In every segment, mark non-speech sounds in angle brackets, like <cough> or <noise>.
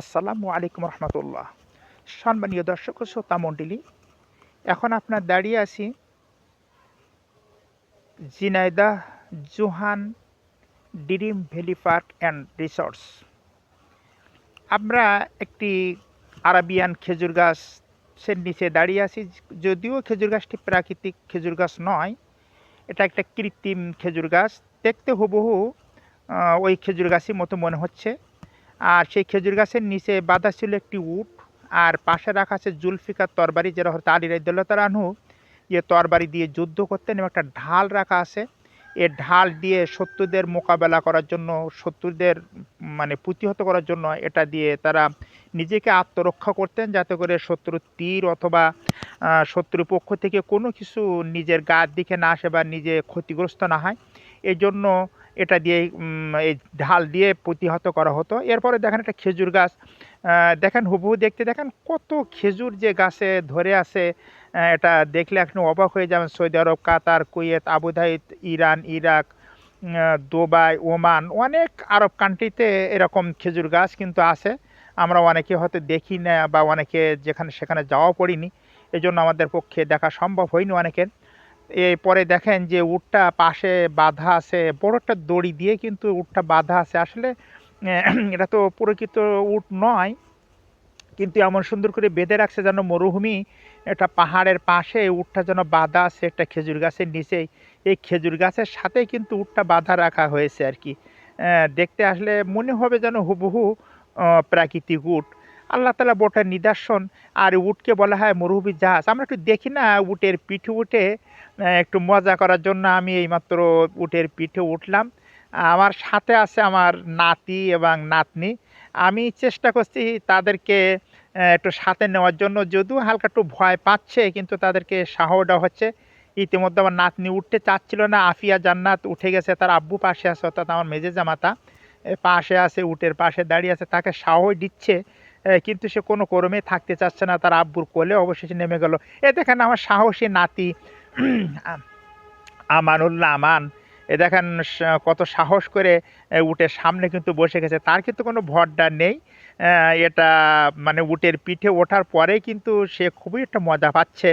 আসসালামু আলাইকুম রহমতুল্লাহ। সম্মানীয় দর্শক ও শ্রোতা মণ্ডলী, এখন আপনার দাঁড়িয়ে আছি Jhenaidah Juhan Dream Valley Park and Resorts. আমরা একটি আরাবিয়ান খেজুর গাছের নিচে দাঁড়িয়ে আছি, যদিও খেজুর গাছটি প্রাকৃতিক খেজুর গাছ নয়, এটা একটা কৃত্রিম খেজুর গাছ। দেখতে হুবহু ওই খেজুর গাছের মতো মনে হচ্ছে। আর সেই খেজুর গাছের নিচে বাঁধা ছিল একটি উট আর পাশে রাখা আছে জুলফিকার তরবারি যেটা হয়তো আলী রাইদুল্লাহ আনহু যে তরবারি দিয়ে যুদ্ধ করতেন এবং একটা ঢাল রাখা আছে। এ ঢাল দিয়ে শত্রুদের মোকাবেলা করার জন্য শত্রুদের মানে প্রতিহত করার জন্য এটা দিয়ে তারা নিজেকে আত্মরক্ষা করতেন যাতে করে শত্রুর তীর অথবা আহ, শত্রুর পক্ষ থেকে কোনো কিছু নিজের গার দিকে না আসে বা নিজে ক্ষতিগ্রস্ত না হয়। এই জন্য এটা দিয়ে এই ঢাল দিয়ে প্রতিহত করা হতো। এরপরে দেখেন একটা খেজুর গাছ। দেখেন হুবহু দেখতে, দেখেন কত খেজুর যে গাছে ধরে আছে। এটা দেখলে এখন অবাক হয়ে যাবেন। Saudi Arab, Qatar, Kuwait Abu Dhabi Iran, Iraq Dubai, Oman, অনেক আরব কান্ট্রিতে এরকম খেজুর গাছ কিন্তু আছে। আমরা অনেকে হয়তো দেখি না বা অনেকে যেখানে, সেখানে যাওয়া পড়িনি। এজন্য আমাদের পক্ষে দেখা সম্ভব হয়নি অনেকের। এরপরে দেখেন যে উটটা পাশে বাঁধা আছে, বড় একটা দড়ি দিয়ে কিন্তু উটটা বাঁধা আছে। আসলে এটা তো প্রকৃত উট নয়, কিন্তু এমন সুন্দর করে বেঁধে রাখছে যেন মরুভূমি। একটা পাহাড়ের পাশে উটটা যেন বাঁধা আছে একটা খেজুর গাছের নিচেই। এই খেজুর গাছের সাথে কিন্তু উটটা বাঁধা রাখা হয়েছে আর কি। দেখতে আসলে মনে হবে যেন হুবহু প্রাকৃতিক উট। আল্লাহ তালা বোটার নিদর্শন আর উটকে বলা হয় মরুভূমি জাহাজ। আমরা একটু দেখি না উটের পিঠে উঠে একটু মজা করার জন্য আমি এইমাত্র উটের পিঠে উঠলাম। আমার সাথে আছে আমার নাতি এবং নাতনি। আমি চেষ্টা করছি তাদেরকে একটু সাথে নেওয়ার জন্য। যদিও হালকা একটু ভয় পাচ্ছে, কিন্তু তাদেরকে সাহস হচ্ছে। ইতিমধ্যে আমার নাতনি উঠতে চাচ্ছিল না। আফিয়া জান্নাত উঠে গেছে, তার আব্বু পাশে আছে, অর্থাৎ আমার মেজে জামাতা। পাশে আছে, উটের পাশে দাঁড়িয়ে আছে, তাকে সাহস দিচ্ছে। কিন্তু সে কোনো কর্মে থাকতে চাচ্ছে না, তার আব্বুর কোলে অবশেষে নেমে গেল। এ, দেখেন আমার সাহসী নাতি, <clears throat> আমানুল্লাহ আমান, এ, দেখেন কত সাহস করে উটের সামনে কিন্তু বসে গেছে। তার কিন্তু কোনো ভরডার নেই। এটা মানে উটের পিঠে ওঠার পরে কিন্তু সে খুবই একটা মজা পাচ্ছে।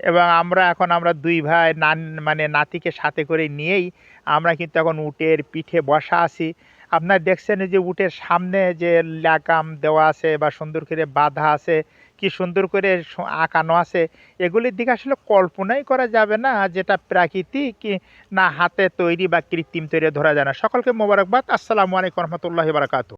এবং আমরা এখন আমরা দুই ভাই, নান মানে নাতিকে সাথে করে নিয়েই আমরা কিন্তু এখন উটের পিঠে বসা আছি। আপনার দেখছেন যে উটের সামনে যে লাগাম দেওয়া আছে বা সুন্দর করে বাঁধা আছে, কি সুন্দর করে আঁকানো আছে, এগুলির দিকে আসলে কল্পনাই করা যাবে না যেটা প্রাকৃতিক না হাতে তৈরি বা কৃত্রিম তৈরি ধরা যায় না। সকলকে মোবারকবাদ। আসসালামু আলাইকুম রহমতুল্লাহ বারাকাতু